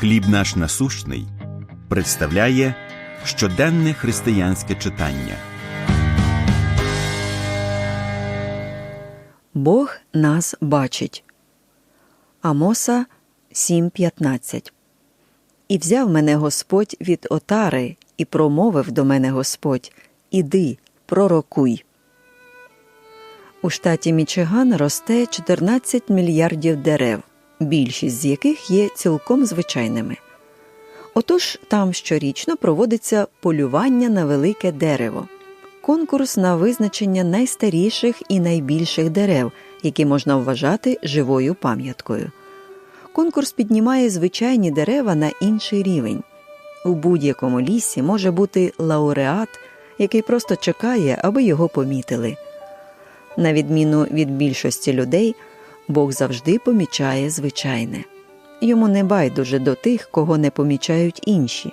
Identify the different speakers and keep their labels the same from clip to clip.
Speaker 1: Хліб наш насущний представляє щоденне християнське читання.
Speaker 2: Бог нас бачить. Амоса 7.15 І взяв мене Господь від отари, і промовив до мене Господь Іди, пророкуй. У штаті Мічиган росте 14 мільярдів дерев, більшість з яких є цілком звичайними. Отож там щорічно проводиться полювання на велике дерево, конкурс на визначення найстаріших і найбільших дерев, які можна вважати живою пам'яткою. Конкурс піднімає звичайні дерева на інший рівень. У будь-якому лісі може бути лауреат, який просто чекає, аби його помітили. На відміну від більшості людей, Бог завжди помічає звичайне. Йому не байдуже до тих, кого не помічають інші.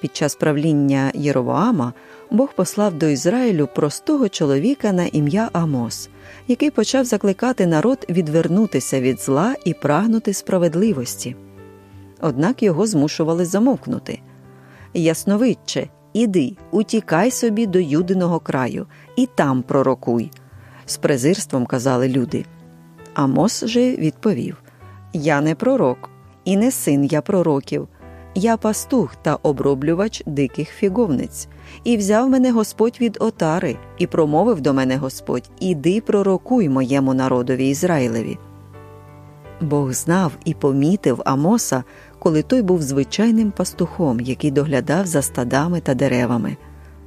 Speaker 2: Під час правління Єровоама Бог послав до Ізраїлю простого чоловіка на ім'я Амос, який почав закликати народ відвернутися від зла і прагнути справедливості. Однак його змушували замовкнути. Ясновидче, іди, утікай собі до юдиного краю, і там пророкуй. З презирством казали люди. Амос же відповів Я не пророк, і не син я пророків. Я пастух та оброблювач диких фіговниць, і взяв мене Господь від отари, і промовив до мене Господь Іди пророкуй моєму народові Ізраїлеві. Бог знав і помітив Амоса, коли той був звичайним пастухом, який доглядав за стадами та деревами.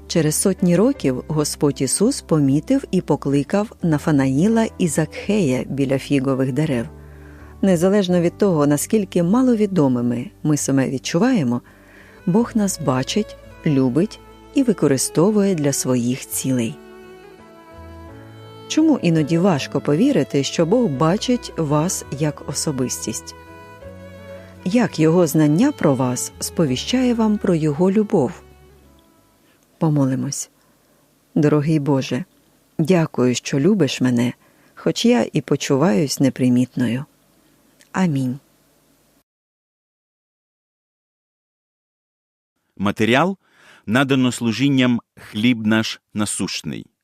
Speaker 2: Через сотні років Господь Ісус помітив і покликав Нафанаїла і Закхея біля фігових дерев. Незалежно від того, наскільки маловідомими ми себе відчуваємо, Бог нас бачить, любить і використовує для своїх цілей. Чому іноді важко повірити, що Бог бачить вас як особистість? Як Його знання про вас сповіщає вам про Його любов? Помолимось. Дорогий Боже, дякую, що любиш мене, хоч я і почуваюсь непримітною. Амінь.
Speaker 1: Матеріал надано служінням Хліб наш насущний.